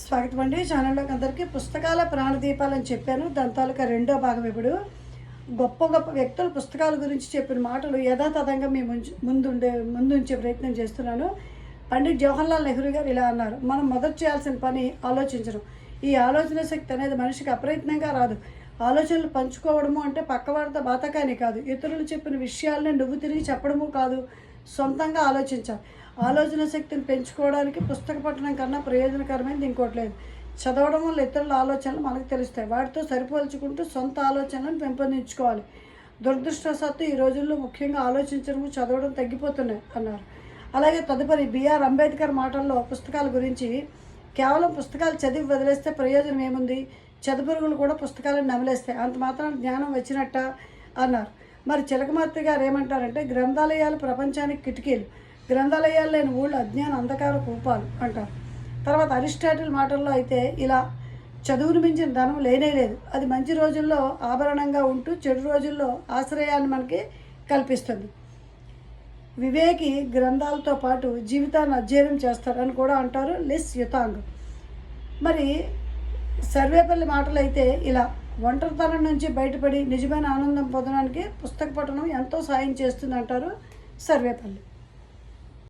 స్వాగతం అండి. ఛానల్లోకి అందరికీ పుస్తకాల ప్రాణదీపాలు అని చెప్పాను. దాని తాలూకా రెండో భాగం ఇప్పుడు. గొప్ప గొప్ప వ్యక్తుల పుస్తకాల గురించి చెప్పిన మాటలు యథాతథంగా మీ ముందు ముందుండే ముందుంచే ప్రయత్నం చేస్తున్నాను. పండిట్ జవహర్లాల్ నెహ్రూ గారు ఇలా అన్నారు. మనం మొదట చేయాల్సిన పని ఆలోచించడం. ఈ ఆలోచన శక్తి అనేది మనిషికి అప్రయత్నంగా రాదు. ఆలోచనలు పంచుకోవడము అంటే పక్కవాడితో బాతకాని కాదు. ఇతరులు చెప్పిన విషయాలను నువ్వు తిరిగి చెప్పడము కాదు. సొంతంగా ఆలోచించాలి. ఆలోచన శక్తిని పెంచుకోవడానికి పుస్తక పఠనం కన్నా ప్రయోజనకరమైనది ఇంకోటి లేదు. చదవడం వల్ల ఇతరుల ఆలోచనలు మనకు తెలుస్తాయి. వాటితో సరిపోల్చుకుంటూ సొంత ఆలోచనలను పెంపొందించుకోవాలి. దురదృష్టవశాత్తు ఈ రోజుల్లో ముఖ్యంగా ఆలోచించడం చదవడం తగ్గిపోతున్నాయి అన్నారు. అలాగే తదుపరి బిఆర్ అంబేద్కర్ మాటల్లో పుస్తకాల గురించి కేవలం పుస్తకాలు చదివి వదిలేస్తే ప్రయోజనం ఏముంది? చదువురుగులు కూడా పుస్తకాలను నమిలేస్తాయి. అంత మాత్రం జ్ఞానం వచ్చినట్ట? అన్నారు. మరి చిలకమర్తి గారు ఏమంటారంటే గ్రంథాలయాలు ప్రపంచానికి కిటికీలు. గ్రంథాలయాలు లేని ఊళ్ళో అజ్ఞాన అంధకార కూపాలు అంటారు. తర్వాత అరిస్టాటిల్ మాటల్లో అయితే ఇలా చదువును మించిన ధనం లేనే లేదు. అది మంచి రోజుల్లో ఆభరణంగా ఉంటూ చెడు రోజుల్లో ఆశ్రయాన్ని మనకి కల్పిస్తుంది. వివేకి గ్రంథాలతో పాటు జీవితాన్ని అధ్యయనం చేస్తారని కూడా అంటారు లిస్ యుతాంగ్. మరి సర్వేపల్లి మాటలు అయితే ఇలా ఒంటరితనం నుంచి బయటపడి నిజమైన ఆనందం పొందడానికి పుస్తక పఠనం ఎంతో సాయం చేస్తుంది అంటారు సర్వేపల్లి.